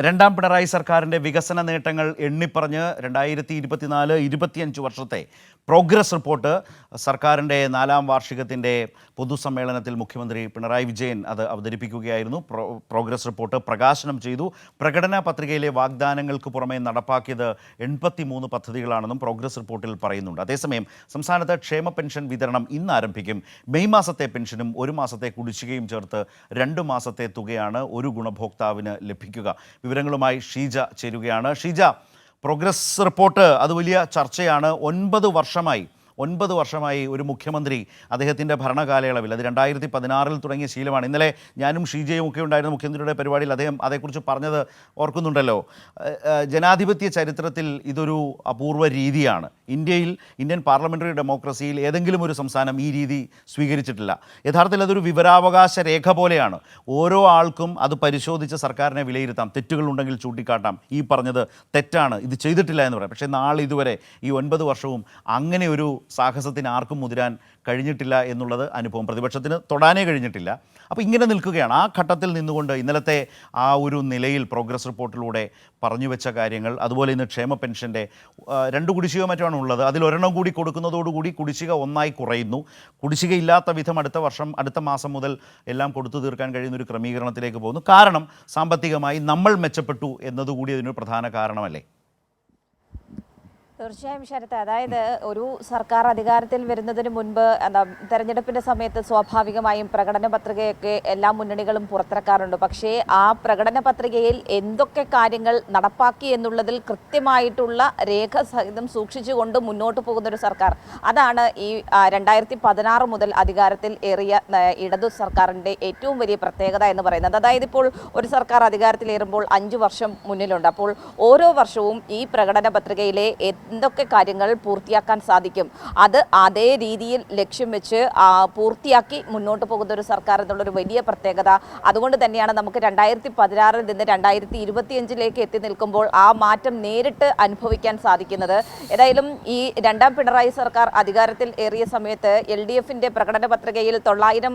രണ്ടാം പിണറായി സർക്കാരിന്റെ വികസന നേട്ടങ്ങൾ എണ്ണിപ്പറഞ്ഞ് രണ്ടായിരത്തി ഇരുപത്തിനാല് ഇരുപത്തിയഞ്ച് വർഷത്തെ പ്രോഗ്രസ് റിപ്പോർട്ട് സർക്കാരിന്റെ നാലാം വാർഷികത്തിന്റെ പൊതുസമ്മേളനത്തിൽ മുഖ്യമന്ത്രി പിണറായി വിജയൻ അത് അവതരിപ്പിക്കുകയായിരുന്നു. പ്രോ പ്രോഗ്രസ് റിപ്പോർട്ട് പ്രകാശനം ചെയ്തു. പ്രകടന പത്രികയിലെ വാഗ്ദാനങ്ങൾക്ക് പുറമെ നടപ്പാക്കിയത് എൺപത്തി മൂന്ന് പദ്ധതികളാണെന്നും പ്രോഗ്രസ് റിപ്പോർട്ടിൽ പറയുന്നുണ്ട്. അതേസമയം സംസ്ഥാനത്ത് ക്ഷേമ പെൻഷൻ വിതരണം ഇന്ന് ആരംഭിക്കും. മെയ് മാസത്തെ പെൻഷനും ഒരു മാസത്തെ കുടിശ്ശികയും ചേർത്ത് രണ്ട് മാസത്തെ തുകയാണ് ഒരു ഗുണഭോക്താവിന് ലഭിക്കുക. വിവരങ്ങളുമായി ഷീജ ചേരുകയാണ്. ഷീജ പ്രോഗ്രസ് റിപ്പോർട്ട് അത് വലിയ ചർച്ചയാണ്. ഒൻപത് വർഷമായി ഒൻപത് വർഷമായി ഒരു മുഖ്യമന്ത്രി അദ്ദേഹത്തിന്റെ ഭരണകാലയളവിൽ അത് രണ്ടായിരത്തി പതിനാറിൽ തുടങ്ങിയ ശീലമാണ്. ഇന്നലെ ഞാനും ഷീജയും ഒക്കെ ഉണ്ടായിരുന്ന മുഖ്യമന്ത്രിയുടെ പരിപാടിയിൽ അദ്ദേഹം അതേക്കുറിച്ച് പറഞ്ഞത് ഓർക്കുന്നുണ്ടല്ലോ. ജനാധിപത്യ ചരിത്രത്തിൽ ഇതൊരു അപൂർവ രീതിയാണ്. ഇന്ത്യയിൽ ഇന്ത്യൻ പാർലമെന്ററി ഡെമോക്രസിയിൽ ഏതെങ്കിലും ഒരു സംസ്ഥാനം ഈ രീതി സ്വീകരിച്ചിട്ടില്ല. യഥാർത്ഥത്തിൽ അതൊരു വിവരാവകാശ രേഖ പോലെയാണ്. ഓരോ ആൾക്കും അത് പരിശോധിച്ച് സർക്കാരിനെ വിലയിരുത്താം. തെറ്റുകളുണ്ടെങ്കിൽ ചൂണ്ടിക്കാട്ടാം. ഈ പറഞ്ഞത് തെറ്റാണ്. ഇത് ചെയ്തിട്ടില്ല എന്ന് പറയാം. പക്ഷേ നാളെ ഇതുവരെ ഈ ഒൻപത് വർഷവും അങ്ങനെ ഒരു സാഹസത്തിന് ആർക്കും മുതിരാൻ കഴിഞ്ഞിട്ടില്ല എന്നുള്ളത് അനുഭവം. പ്രതിപക്ഷത്തിന് തൊടാനേ കഴിഞ്ഞിട്ടില്ല. അപ്പോൾ ഇങ്ങനെ നിൽക്കുകയാണ്. ആ ഘട്ടത്തിൽ നിന്നുകൊണ്ട് ഇന്നലത്തെ ആ ഒരു നിലയിൽ പ്രോഗ്രസ് റിപ്പോർട്ടിലൂടെ പറഞ്ഞു വെച്ച കാര്യങ്ങൾ അതുപോലെ ഇന്ന് ക്ഷേമ പെൻഷന്റെ രണ്ട് കുടിശ്ശിക മറ്റാണ് ഉള്ളത്. അതിലൊരെണ്ണം കൂടി കൊടുക്കുന്നതോടുകൂടി കുടിശ്ശിക ഒന്നായി കുറയുന്നു. കുടിശ്ശിക ഇല്ലാത്ത വിധം അടുത്ത വർഷം അടുത്ത മാസം മുതൽ എല്ലാം കൊടുത്തു തീർക്കാൻ കഴിയുന്ന ഒരു ക്രമീകരണത്തിലേക്ക് പോകുന്നു. കാരണം സാമ്പത്തികമായി നമ്മൾ മെച്ചപ്പെട്ടു എന്നതുകൂടി അതിനൊരു പ്രധാന കാരണമല്ലേ? തീർച്ചയായും ശരത്ത് അതായത് ഒരു സർക്കാർ അധികാരത്തിൽ വരുന്നതിന് മുൻപ് എന്താ തെരഞ്ഞെടുപ്പിന്റെ സമയത്ത് സ്വാഭാവികമായും പ്രകടന പത്രികയൊക്കെ എല്ലാ മുന്നണികളും പുറത്തിറക്കാറുണ്ട്. പക്ഷേ ആ പ്രകടന പത്രികയിൽ എന്തൊക്കെ കാര്യങ്ങൾ നടപ്പാക്കി എന്നുള്ളതിൽ കൃത്യമായിട്ടുള്ള രേഖ സഹിതം സൂക്ഷിച്ചുകൊണ്ട് മുന്നോട്ട് പോകുന്ന ഒരു സർക്കാർ. അതാണ് ഈ രണ്ടായിരത്തി പതിനാറ് മുതൽ അധികാരത്തിൽ ഏറിയ ഇടതു സർക്കാരിന്റെ ഏറ്റവും വലിയ പ്രത്യേകത എന്ന് പറയുന്നത്. അതായത് ഇപ്പോൾ ഒരു സർക്കാർ അധികാരത്തിലേറുമ്പോൾ അഞ്ചു വർഷം മുന്നിലുണ്ട്. അപ്പോൾ ഓരോ വർഷവും ഈ പ്രകടന പത്രികയിലെ എന്തൊക്കെ കാര്യങ്ങൾ പൂർത്തിയാക്കാൻ സാധിക്കും? അത് അതേ രീതിയിൽ ലക്ഷ്യം വെച്ച് പൂർത്തിയാക്കി മുന്നോട്ട് പോകുന്ന ഒരു സർക്കാർ എന്നുള്ളൊരു വലിയ പ്രത്യേകത. അതുകൊണ്ട് തന്നെയാണ് നമുക്ക് രണ്ടായിരത്തി പതിനാറിൽ നിന്ന് രണ്ടായിരത്തി ഇരുപത്തിയഞ്ചിലേക്ക് എത്തി നിൽക്കുമ്പോൾ ആ മാറ്റം നേരിട്ട് അനുഭവിക്കാൻ സാധിക്കുന്നത്. ഏതായാലും ഈ രണ്ടാം പിണറായി സർക്കാർ അധികാരത്തിൽ ഏറിയ സമയത്ത് എൽ ഡി എഫിന്റെ പ്രകടന പത്രികയിൽ തൊള്ളായിരം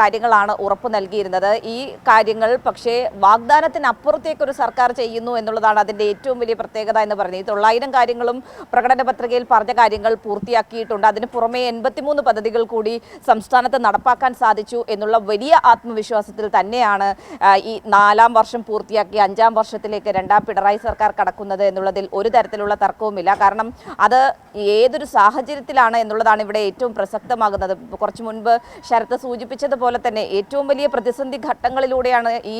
കാര്യങ്ങളാണ് ഉറപ്പ് നൽകിയിരുന്നത്. ഈ കാര്യങ്ങൾ പക്ഷേ വാഗ്ദാനത്തിനപ്പുറത്തേക്ക് ഒരു സർക്കാർ ചെയ്യുന്നു എന്നുള്ളതാണ് അതിന്റെ ഏറ്റവും വലിയ പ്രത്യേകത എന്ന് പറയുന്നത്. ഈ തൊള്ളായിരം കാര്യങ്ങളും പ്രകടന പത്രികയിൽ പറഞ്ഞ കാര്യങ്ങൾ പൂർത്തിയാക്കിയിട്ടുണ്ട്. അതിന് പുറമെ എൺപത്തിമൂന്ന് പദ്ധതികൾ കൂടി സംസ്ഥാനത്ത് നടപ്പാക്കാൻ സാധിച്ചു എന്നുള്ള വലിയ ആത്മവിശ്വാസത്തിൽ തന്നെയാണ് ഈ നാലാം വർഷം പൂർത്തിയാക്കി അഞ്ചാം വർഷത്തിലേക്ക് രണ്ടാം പിണറായി സർക്കാർ കടക്കുന്നത് എന്നുള്ളതിൽ ഒരു തരത്തിലുള്ള തർക്കവുമില്ല. കാരണം അത് ഏതൊരു സാഹചര്യത്തിലാണ് എന്നുള്ളതാണ് ഇവിടെ ഏറ്റവും പ്രസക്തമാകുന്നത്. കുറച്ചു മുൻപ് ശരത്ത് സൂചിപ്പിച്ചതുപോലെ തന്നെ ഏറ്റവും വലിയ പ്രതിസന്ധി ഘട്ടങ്ങളിലൂടെയാണ് ഈ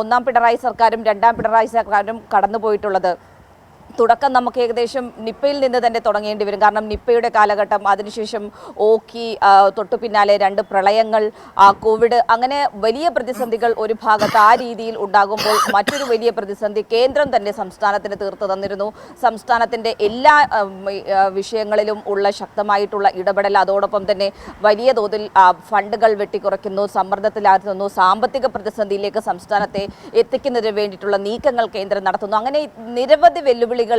ഒന്നാം പിണറായി സർക്കാരും രണ്ടാം പിണറായി സർക്കാരും കടന്നുപോയിട്ടുള്ളത്. തുടക്കം നമുക്ക് ഏകദേശം നിപ്പയിൽ നിന്ന് തന്നെ തുടങ്ങേണ്ടി വരും. കാരണം നിപ്പയുടെ കാലഘട്ടം അതിനുശേഷം ഓക്കി തൊട്ടു പിന്നാലെ രണ്ട് പ്രളയങ്ങൾ കോവിഡ് അങ്ങനെ വലിയ പ്രതിസന്ധികൾ ഒരു ഭാഗത്ത് ആ രീതിയിൽ ഉണ്ടാകുമ്പോൾ മറ്റൊരു വലിയ പ്രതിസന്ധി കേന്ദ്രം തന്നെ സംസ്ഥാനത്തിന് തീർത്തു തന്നിരുന്നു. സംസ്ഥാനത്തിന്റെ എല്ലാ വിഷയങ്ങളിലും ഉള്ള ശക്തമായിട്ടുള്ള ഇടപെടൽ അതോടൊപ്പം തന്നെ വലിയ തോതിൽ ഫണ്ടുകൾ വെട്ടിക്കുറയ്ക്കുന്നു സമ്മർദ്ദത്തിലാക്കുന്നു സാമ്പത്തിക പ്രതിസന്ധിയിലേക്ക് സംസ്ഥാനത്തെ എത്തിക്കുന്നതിന് വേണ്ടിയിട്ടുള്ള നീക്കങ്ങൾ കേന്ദ്രം നടത്തുന്നു. അങ്ങനെ നിരവധി വെല്ലുവിളികൾ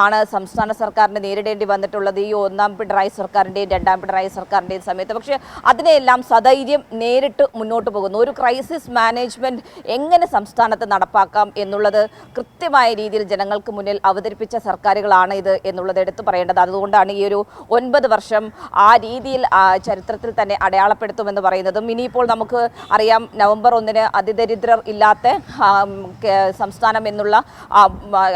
ആണ് സംസ്ഥാന സർക്കാരിന് നേരിടേണ്ടി വന്നിട്ടുള്ളത്. ഈ ഒന്നാം പിണറായി സർക്കാരിന്റെയും രണ്ടാം പിണറായി സർക്കാരിന്റെയും സമയത്ത്. പക്ഷേ അതിനെയെല്ലാം സധൈര്യം നേരിട്ട് മുന്നോട്ട് പോകുന്നു. ഒരു ക്രൈസിസ് മാനേജ്മെന്റ് എങ്ങനെ സംസ്ഥാനത്ത് നടപ്പാക്കാം എന്നുള്ളത് കൃത്യമായ രീതിയിൽ ജനങ്ങൾക്ക് മുന്നിൽ അവതരിപ്പിച്ച സർക്കാരുകളാണ് ഇത് എന്നുള്ളത് എടുത്തു പറയേണ്ടത്. അതുകൊണ്ടാണ് ഈ ഒരു ഒൻപത് വർഷം ആ രീതിയിൽ ചരിത്രത്തിൽ തന്നെ അടയാളപ്പെടുത്തുമെന്ന് പറയുന്നതും. ഇനിയിപ്പോൾ നമുക്ക് അറിയാം നവംബർ ഒന്നിന് അതിദരിദ്രർ ഇല്ലാത്ത സംസ്ഥാനം എന്നുള്ള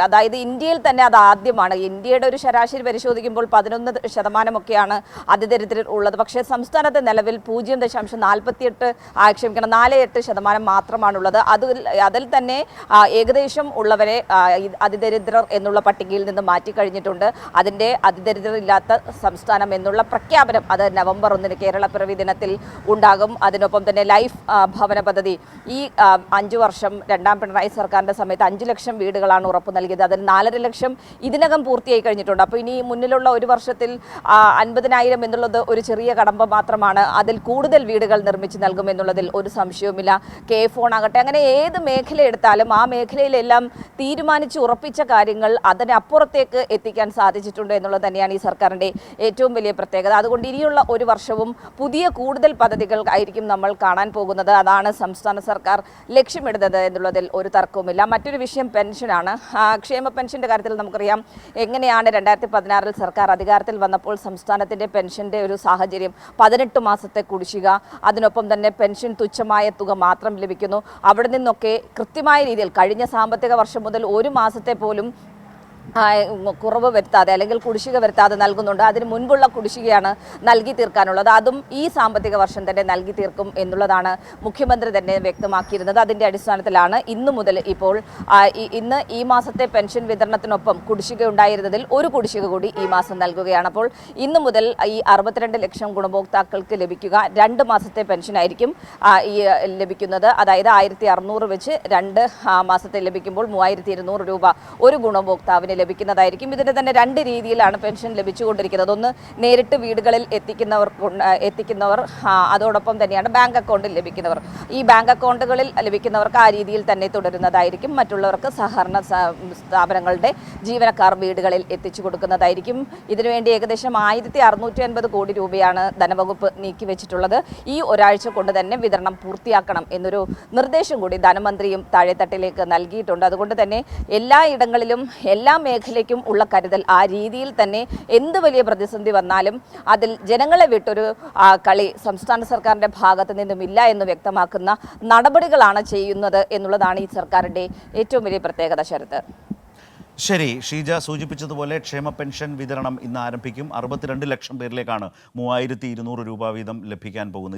അതായത് ഇന്ത്യയിൽ തന്നെ അത് ആദ്യമാണ്. ഇന്ത്യയുടെ ഒരു ശരാശരി പരിശോധിക്കുമ്പോൾ പതിനൊന്ന് ശതമാനമൊക്കെയാണ് അതിദരിദ്രർ ഉള്ളത്. പക്ഷേ സംസ്ഥാനത്ത് നിലവിൽ പൂജ്യം ദശാംശം നാൽപ്പത്തിയെട്ട് ആക്ഷേപിക്കണം. നാല് എട്ട് ശതമാനം മാത്രമാണുള്ളത്. അതിൽ അതിൽ തന്നെ ഏകദേശം ഉള്ളവരെ അതിദരിദ്രർ എന്നുള്ള പട്ടികയിൽ നിന്ന് മാറ്റിക്കഴിഞ്ഞിട്ടുണ്ട് അതിന്റെ അതിദരിദ്രരില്ലാത്ത സംസ്ഥാനം എന്നുള്ള പ്രഖ്യാപനം അത് നവംബർ ഒന്നിന് കേരള പിറവി ദിനത്തിൽ ഉണ്ടാകും. അതിനൊപ്പം തന്നെ ലൈഫ് ഭവന പദ്ധതി. ഈ അഞ്ചു വർഷം രണ്ടാം പിണറായി സർക്കാരിന്റെ സമയത്ത് അഞ്ചു ലക്ഷം വീടുകളാണ് ഉറപ്പ് നൽകിയത്. അതിൽ നാലര ലക്ഷം ലക്ഷം ഇതിനകം പൂർത്തിയായി കഴിഞ്ഞിട്ടുണ്ട്. അപ്പോൾ ഇനി മുന്നിലുള്ള ഒരു വർഷത്തിൽ അൻപതിനായിരം എന്നുള്ളത് ഒരു ചെറിയ കടമ്പ മാത്രമാണ്. അതിൽ കൂടുതൽ വീടുകൾ നിർമ്മിച്ച് നൽകുമെന്നുള്ളതിൽ ഒരു സംശയവുമില്ല. കെ ഫോൺ ആകട്ടെ അങ്ങനെ ഏത് മേഖല എടുത്താലും ആ മേഖലയിലെല്ലാം തീരുമാനിച്ച് ഉറപ്പിച്ച കാര്യങ്ങൾ അതിനപ്പുറത്തേക്ക് എത്തിക്കാൻ സാധിച്ചിട്ടുണ്ട് എന്നുള്ളത് തന്നെയാണ് ഈ സർക്കാരിന്റെ ഏറ്റവും വലിയ പ്രത്യേകത. അതുകൊണ്ട് ഇനിയുള്ള ഒരു വർഷവും പുതിയ കൂടുതൽ പദ്ധതികൾ ആയിരിക്കും നമ്മൾ കാണാൻ പോകുന്നത്. അതാണ് സംസ്ഥാന സർക്കാർ ലക്ഷ്യമിടുന്നത് എന്നുള്ളതിൽ ഒരു തർക്കവുമില്ല. മറ്റൊരു വിഷയം പെൻഷനാണ്. ക്ഷേമ പെൻഷന്റെ കാര്യത്തിൽ നമുക്കറിയാം എങ്ങനെയാണ് രണ്ടായിരത്തി പതിനാറിൽ സർക്കാർ അധികാരത്തിൽ വന്നപ്പോൾ സംസ്ഥാനത്തിന്റെ പെൻഷന്റെ ഒരു സാഹചര്യം പതിനെട്ട് മാസത്തെ കുടിശ്ശിക അതിനൊപ്പം തന്നെ പെൻഷൻ തുച്ഛമായ തുക മാത്രം ലഭിക്കുന്നു. അവിടെ നിന്നൊക്കെ കൃത്യമായ രീതിയിൽ കഴിഞ്ഞ സാമ്പത്തിക വർഷം മുതൽ ഒരു മാസത്തെ പോലും കുറവ് വരുത്താതെ അല്ലെങ്കിൽ കുടിശ്ശിക വരുത്താതെ നൽകുന്നുണ്ട്. അതിന് മുൻപുള്ള കുടിശ്ശികയാണ് നൽകി തീർക്കാനുള്ളത്. അതും ഈ സാമ്പത്തിക വർഷം തന്നെ നൽകി തീർക്കും എന്നുള്ളതാണ് മുഖ്യമന്ത്രി തന്നെ വ്യക്തമാക്കിയിരുന്നത്. അതിന്റെ അടിസ്ഥാനത്തിലാണ് ഇന്ന് മുതൽ ഇപ്പോൾ ഇന്ന് ഈ മാസത്തെ പെൻഷൻ വിതരണത്തിനൊപ്പം കുടിശ്ശിക ഉണ്ടായിരുന്നതിൽ ഒരു കുടിശ്ശിക കൂടി ഈ മാസം നൽകുകയാണ്. അപ്പോൾ ഇന്ന് മുതൽ ഈ അറുപത്തിരണ്ട് ലക്ഷം ഗുണഭോക്താക്കൾക്ക് ലഭിക്കുക. രണ്ട് മാസത്തെ പെൻഷനായിരിക്കും ഈ ലഭിക്കുന്നത്. അതായത് ആയിരത്തി വെച്ച് രണ്ട് മാസത്തെ ലഭിക്കുമ്പോൾ മൂവായിരത്തി രൂപ ഒരു ഗുണഭോക്താവിന് ലഭിക്കുന്നതായിരിക്കും. ഇതിന് തന്നെ രണ്ട് രീതിയിലാണ് പെൻഷൻ ലഭിച്ചുകൊണ്ടിരിക്കുന്നത്. ഒന്ന് നേരിട്ട് വീടുകളിൽ എത്തിക്കുന്നവർ എത്തിക്കുന്നവർ അതോടൊപ്പം തന്നെയാണ് ബാങ്ക് അക്കൗണ്ടിൽ ലഭിക്കുന്നവർ. ഈ ബാങ്ക് അക്കൗണ്ടുകളിൽ ലഭിക്കുന്നവർക്ക് ആ രീതിയിൽ തന്നെ തുടരുന്നതായിരിക്കും. മറ്റുള്ളവർക്ക് സഹകരണ സ്ഥാപനങ്ങളുടെ ജീവനക്കാർ വീടുകളിൽ എത്തിച്ചു കൊടുക്കുന്നതായിരിക്കും. ഇതിനുവേണ്ടി ഏകദേശം ആയിരത്തി അറുന്നൂറ്റി അൻപത് കോടി രൂപയാണ് ധനവകുപ്പ് നീക്കിവെച്ചിട്ടുള്ളത്. ഈ ഒരാഴ്ച കൊണ്ട് തന്നെ വിതരണം പൂർത്തിയാക്കണം എന്നൊരു നിർദ്ദേശം കൂടി ധനമന്ത്രിയും താഴെത്തട്ടിലേക്ക് നൽകിയിട്ടുണ്ട്. അതുകൊണ്ട് തന്നെ എല്ലാ ഇടങ്ങളിലും എല്ലാ മേഖലയ്ക്കും ഉള്ള കരുതൽ. ആ രീതിയിൽ തന്നെ എന്ത് വലിയ പ്രതിസന്ധി വന്നാലും അതിൽ ജനങ്ങളെ വിട്ടൊരു കളി സംസ്ഥാന സർക്കാരിന്റെ ഭാഗത്തു നിന്നുമില്ല എന്ന് വ്യക്തമാക്കുന്ന നടപടികളാണ് ചെയ്യുന്നത് എന്നുള്ളതാണ് ഈ സർക്കാരിന്റെ ഏറ്റവും വലിയ പ്രത്യേകത ശരത്ത് ശരി ഷീജ സൂചിപ്പിച്ചതുപോലെ ക്ഷേമ പെൻഷൻ വിതരണം ഇന്ന് ആരംഭിക്കും. അറുപത്തിരണ്ട് ലക്ഷം പേരിലേക്കാണ് മൂവായിരത്തി ഇരുന്നൂറ് രൂപ വീതം ലഭിക്കാൻ പോകുന്നത്.